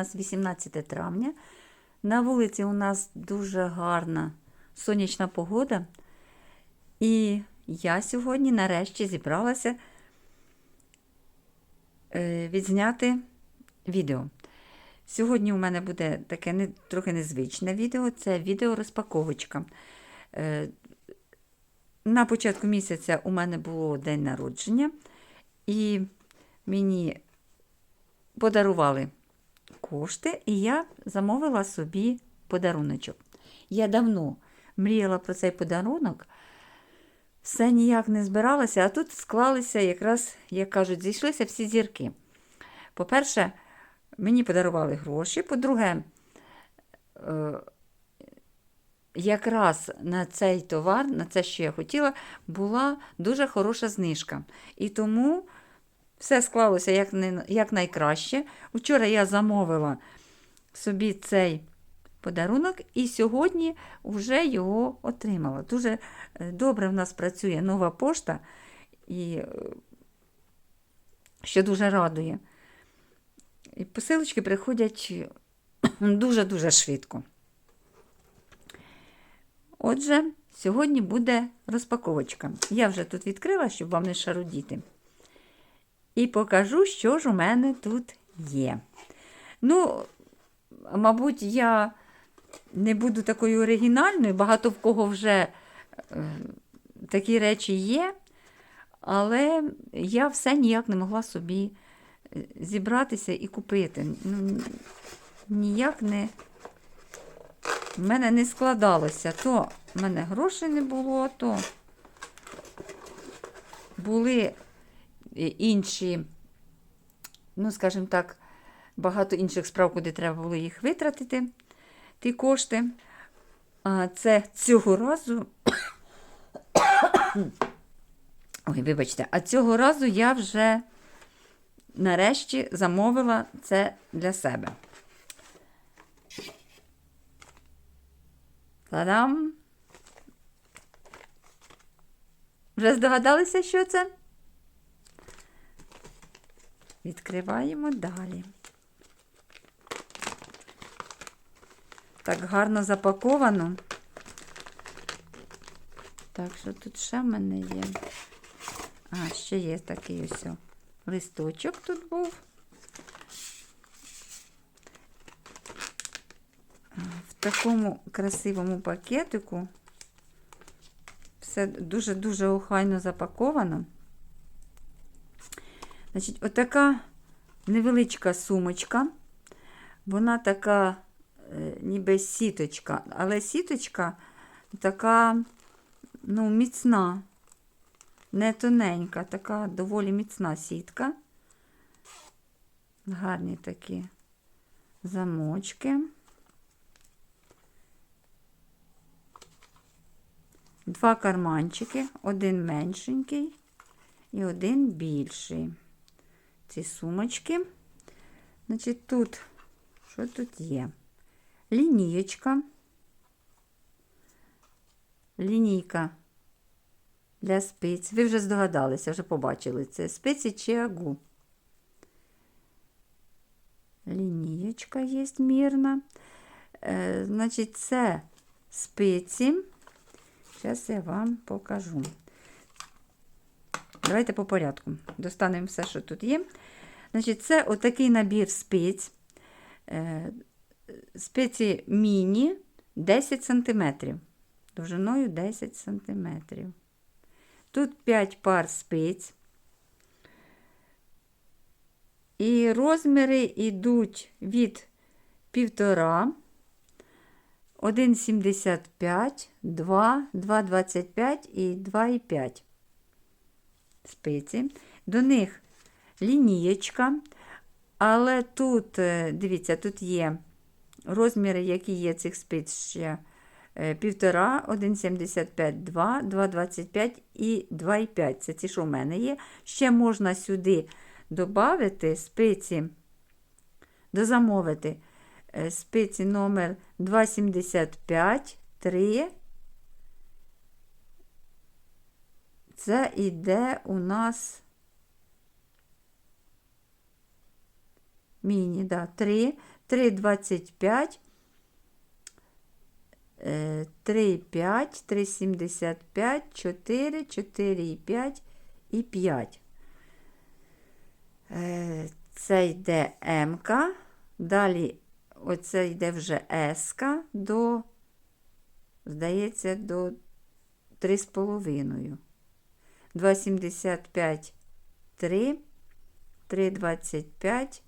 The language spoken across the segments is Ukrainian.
нас 18 травня. На вулиці у нас дуже гарна сонячна погода. І я сьогодні нарешті зібралася е, відзняти відео. Сьогодні у мене буде таке не, трохи незвичне відео це відео розпаковочка. Е, На початку місяця у мене було день народження, і мені подарували кошти, і я замовила собі подаруночок. Я давно мріяла про цей подарунок, все ніяк не збиралася, а тут склалися якраз, як кажуть, зійшлися всі зірки. По-перше, мені подарували гроші. По-друге, е, якраз на цей товар, на це, що я хотіла, була дуже хороша знижка. І тому все склалося як, не, як найкраще. Вчора я замовила собі цей подарунок, і сьогодні вже його отримала. Дуже е, добре в нас працює нова пошта, і е, що дуже радує. І посилочки приходять дуже-дуже швидко. Отже, сьогодні буде розпаковочка. Я вже тут відкрила, щоб вам не шарудіти. І покажу, що ж у мене тут є. Ну, мабуть, я не буду такою оригінальною, багато в кого вже е, такі речі є, але я все ніяк не могла собі зібратися і купити. Ну, Ніяк не в мене не складалося. То в мене грошей не було, то були інші, ну, скажімо так, багато інших справ, куди треба було їх витратити, ті кошти. А це цього разу. Ой, вибачте, а цього разу я вже нарешті замовила це для себе. Та-дам! Вже здогадалися, що це? Відкриваємо далі. Так гарно запаковано. Так, що тут ще в мене є? А, ще є такий ось листочок тут був. В такому красивому пакетику. Все дуже-дуже охайно запаковано. Значить, отака невеличка сумочка. Вона така, е, ніби сіточка, але сіточка така, ну, міцна, не тоненька, така доволі міцна сітка. Гарні такі замочки. Два карманчики, один меншенький і один більший ці сумочки. Значить, тут, що тут є? Лінієчка, лінійка для спиць. Ви вже здогадалися, вже побачили це. Спиці чи агу. Лінієчка є мірна. Е, Значить, це спиці. Зараз я вам покажу. Давайте по порядку. Достанемо все, що тут є. Значить, Це отакий набір спиць. Е, спиці міні 10 см. Довжиною 10 см. Тут 5 пар спиць. І розміри йдуть від 1,5, 1,75, 2, 2,25 і 2,5 спиці. До них лінієчка, але тут, е, дивіться, тут є розміри, які є цих спиць ще 1,5, 1,75, 2, 2,25 і 2,5. Це ті, що в мене є. Ще можна сюди додати спиці, дозамовити е, спиці номер 2,75, 3. Це іде у нас Міні, да, 3, 3, 25, 3, 5, 3, 75, 4, 4 і 5 і 5. Е, Це йде М, далі оце йде вже С до, здається, до 3,5. 2,75, 3, 3,25,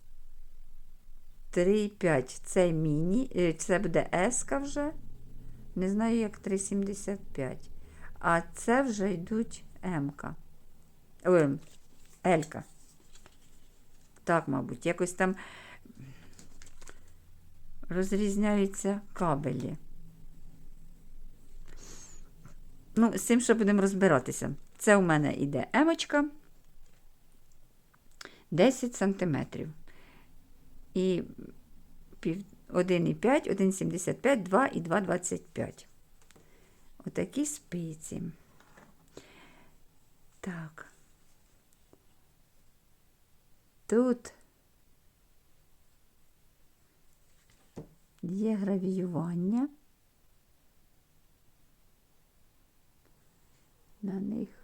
3,5. Це міні, е, це буде С вже. Не знаю, як 3,75. А це вже йдуть М. Ой, Л. Так, мабуть, якось там розрізняються кабелі. Ну, з цим ще будемо розбиратися. Це у мене йде емочка 10 см. І 1,5, 1,75, 2 і 2,25. Отакі спиці. Так. Тут є гравіювання. На них.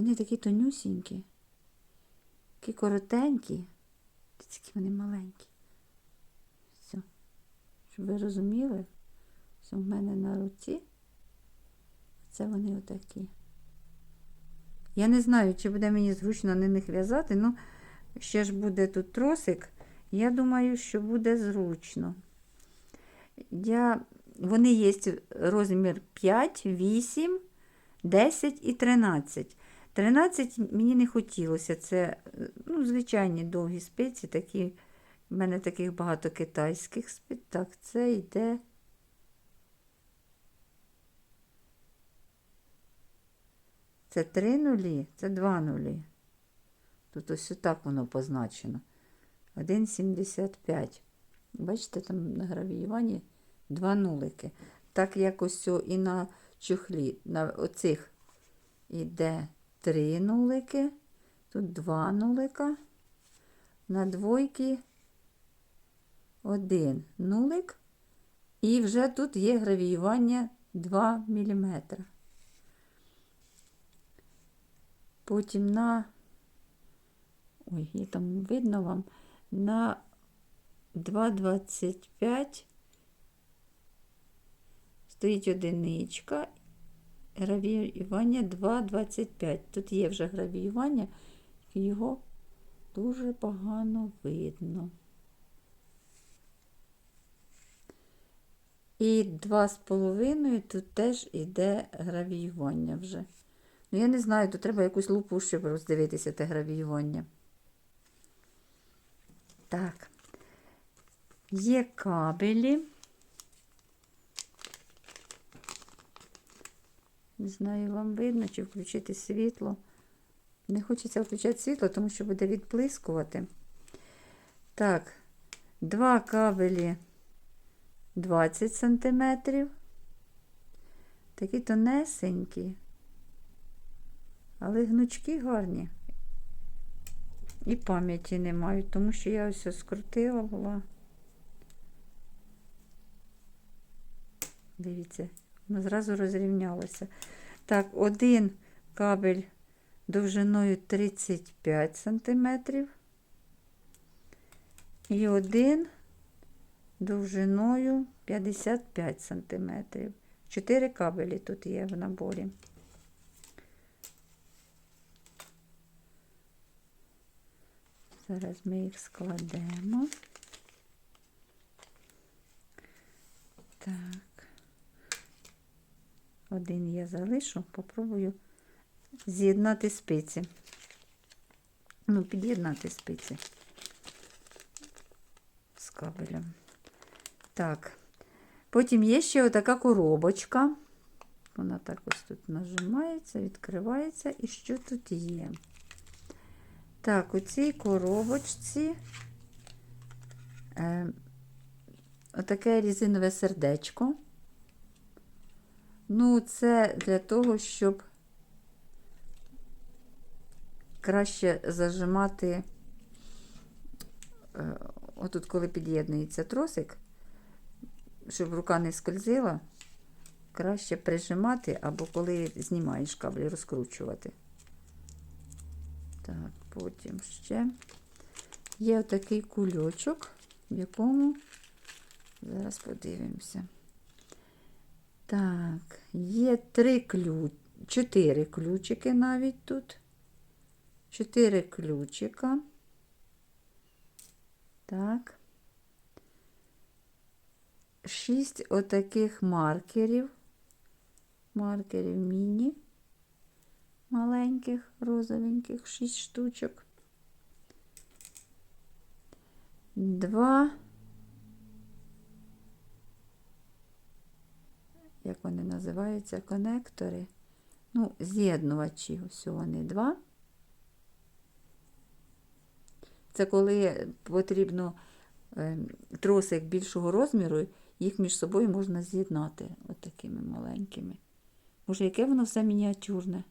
Вони такі тонюсінькі, такі коротенькі, такі вони маленькі. Все. Щоб ви розуміли, що в мене на руці це вони отакі. Я не знаю, чи буде мені зручно на них в'язати, ну ще ж буде тут тросик. Я думаю, що буде зручно. Я... Вони є розмір 5, 8, 10 і 13. 13 мені не хотілося. Це ну, звичайні довгі спиці, такі, в мене таких багато китайських спиць. Так, це йде. Це 3 нулі, це 2 нулі. Тут ось так воно позначено. 1,75. Бачите, там на гравіюванні два нулики. Так як ось і на чохлі, на оцих іде три нулики, тут два нулика, на двойки один нулик, і вже тут є гравіювання 2 мм. Потім на, ой, є там видно вам, на 2,25 стоїть одиничка, гравіювання 2,25. Тут є вже гравіювання, його дуже погано видно. І 2,5 тут теж іде гравіювання вже. Ну, я не знаю, тут треба якусь лупу, щоб роздивитися те гравіювання. Так, є кабелі. Не знаю, вам видно, чи включити світло. Не хочеться включати світло, тому що буде відблискувати. Так, два кабелі 20 см. Такі тонесенькі, але гнучки гарні. І пам'яті не мають, тому що я ось скрутила була. Дивіться, зразу розрівнялося. Так, один кабель довжиною 35 см. І один довжиною 55 см. Чотири кабелі тут є в наборі. Зараз ми їх складемо. Так. Один я залишу, попробую з'єднати спиці. Ну, під'єднати спиці з кабелем. Так. Потім є ще отака коробочка. Вона так ось тут нажимається, відкривається. І що тут є? Так, у цій коробочці е, отаке різинове сердечко. Ну, це для того, щоб краще зажимати, е, отут, коли під'єднується тросик, щоб рука не скользила, краще прижимати, або коли знімаєш кабель, розкручувати. Так, потім ще є отакий кульочок, в якому зараз подивимося. Так, є три ключ, чотири ключики навіть тут. Чотири ключика. Так. Шість отаких маркерів. Маркерів міні. Маленьких, розовеньких, шість штучок. Два. Як вони називаються? Конектори. Ну, з'єднувачі. Ось вони два. Це коли потрібно е, тросик більшого розміру, їх між собою можна з'єднати от маленькими. Може, яке воно все мініатюрне.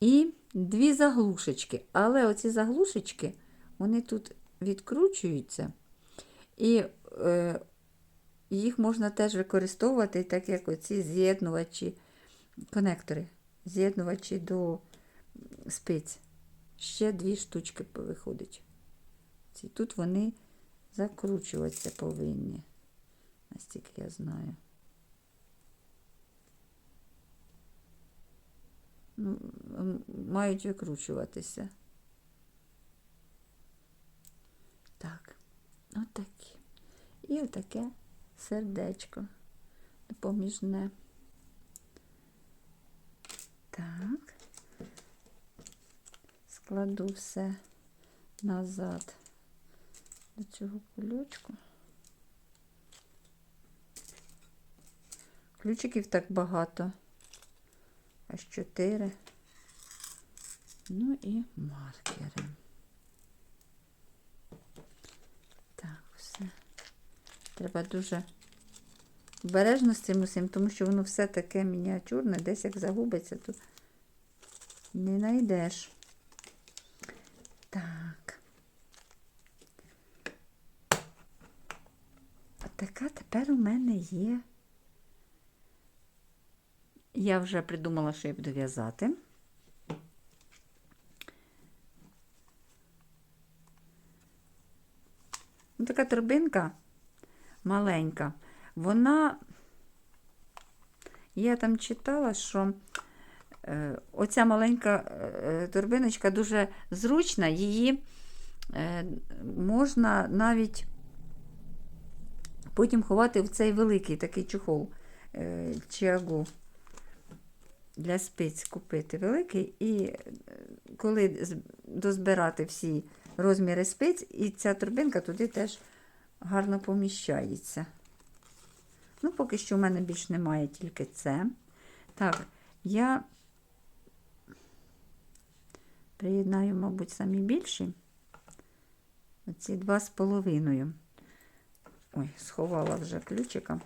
І дві заглушечки. Але оці заглушечки, вони тут відкручуються. І е, їх можна теж використовувати, так як оці з'єднувачі, конектори, з'єднувачі до спиць. Ще дві штучки виходить. Ці тут вони закручуватися повинні. Настільки я знаю. Ну, мають викручуватися. Так, отакі. І отаке сердечко допоміжне. Так. Складу все назад до цього кульочку. Ключиків так багато. Аж чотири. Ну і маркери. Так, все. Треба дуже обережно з цим усім, тому що воно все таке мініатюрне, десь як загубиться, то не знайдеш. Так. А така тепер у мене є. Я вже придумала, що я буду в'язати. Ну, така торбинка маленька. Вона, я там читала, що е, оця маленька е, торбиночка дуже зручна, її е, можна навіть потім ховати в цей великий такий чохол е, чиагу для спиць купити великий, і коли дозбирати всі розміри спиць, і ця торбинка туди теж гарно поміщається. Ну, поки що в мене більш немає тільки це. Так, я приєднаю, мабуть, самі більші. Оці два з половиною. Ой, сховала вже ключика.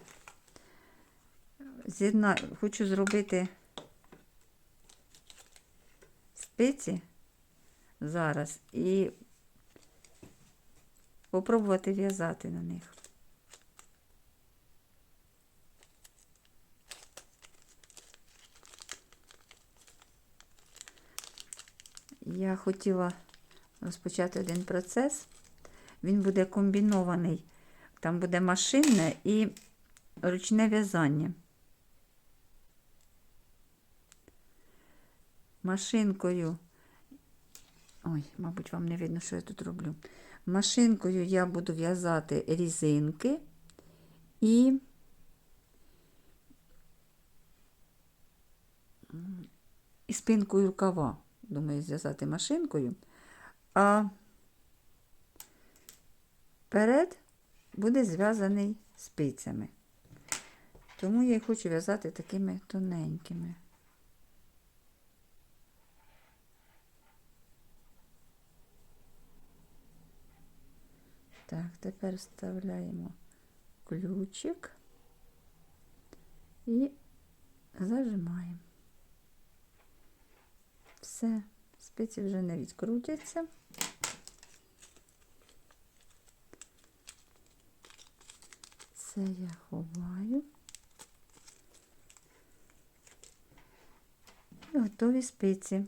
З'єдна... Хочу зробити спиці зараз і попробувати в'язати на них. Я хотіла розпочати один процес. Він буде комбінований. Там буде машинне і ручне в'язання. Машинкою. Ой, мабуть, вам не видно, що я тут роблю. Машинкою я буду в'язати різинки і і спинкою рукава. Думаю, зв'язати машинкою. А перед буде зв'язаний спицями. Тому я і хочу в'язати такими тоненькими. Так, тепер вставляємо ключик і зажимаємо. Все, спиці вже не відкрутяться. Це я ховаю. І готові спиці.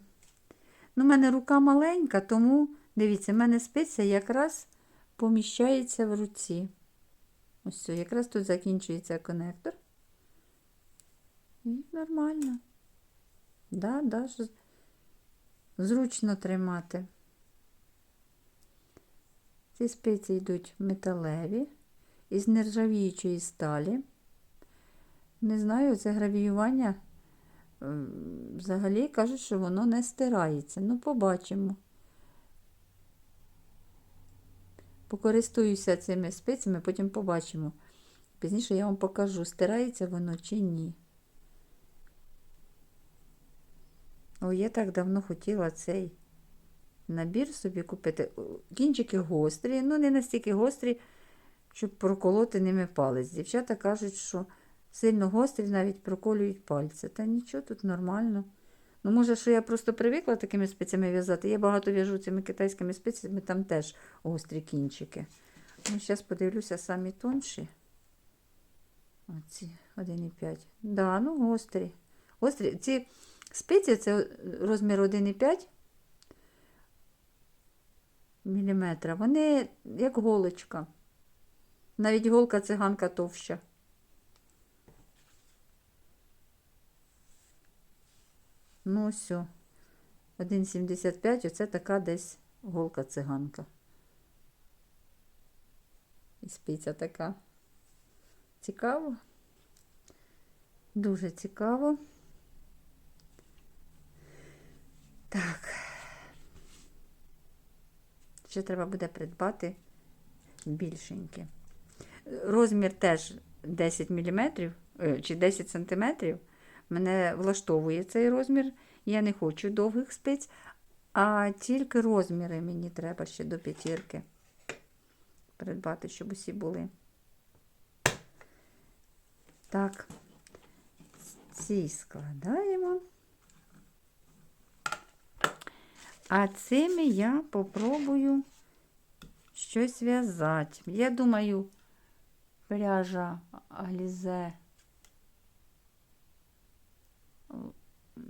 Ну, в мене рука маленька, тому, дивіться, в мене спиця якраз поміщається в руці. Ось все, якраз тут закінчується конектор. І нормально. Да, да, зручно тримати. Ці спиці йдуть металеві, із нержавіючої сталі. Не знаю, це гравіювання. Взагалі кажуть, що воно не стирається. Ну, побачимо. Покористуюся цими спицями, потім побачимо. Пізніше я вам покажу, стирається воно чи ні. О, я так давно хотіла цей набір собі купити. Кінчики гострі, ну не настільки гострі, щоб проколоти ними палець. Дівчата кажуть, що сильно гострі навіть проколюють пальці. Та нічого, тут нормально. Ну, може, що я просто привикла такими спицями в'язати. Я багато в'яжу цими китайськими спицями, там теж гострі кінчики. Ну, зараз подивлюся самі тонші. Оці 1,5. Да, ну гострі. Гострі. Ці спиці це розмір 1,5 міліметра. Вони як голочка. Навіть голка циганка товща. Ну, все. 1,75 оце така десь голка циганка. І спиця така. Цікаво. Дуже цікаво. Так. Ще треба буде придбати більшенькі. Розмір теж 10 мм чи 10 см. Мене влаштовує цей розмір. Я не хочу довгих спиць, а тільки розміри мені треба ще до п'ятірки придбати, щоб усі були. Так, ці складаємо. А цими я попробую щось в'язати. Я думаю, пряжа Алізе,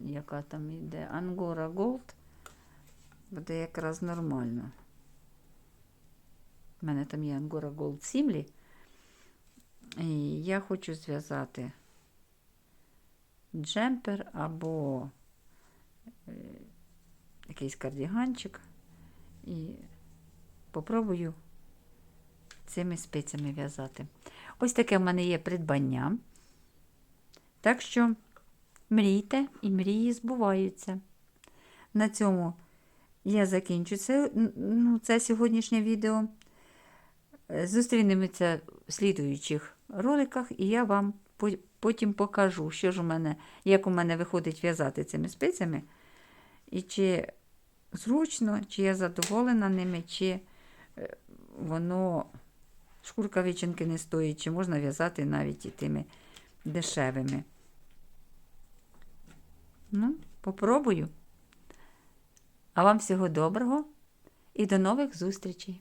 яка там йде, Ангора Голд, буде якраз нормально. У мене там є Ангора Голд Сімлі. І я хочу зв'язати джемпер або е, якийсь кардіганчик і попробую цими спицями в'язати. Ось таке в мене є придбання. Так що мрійте і мрії збуваються. На цьому я закінчу це, ну, це сьогоднішнє відео. Зустрінемося в слідуючих роликах, і я вам потім покажу, що ж у мене, як у мене виходить в'язати цими спицями. І чи зручно, чи я задоволена ними, чи е, воно шкурка вичинки не стоїть, чи можна в'язати навіть і тими дешевими. Ну, попробую. А вам всього доброго і до нових зустрічей!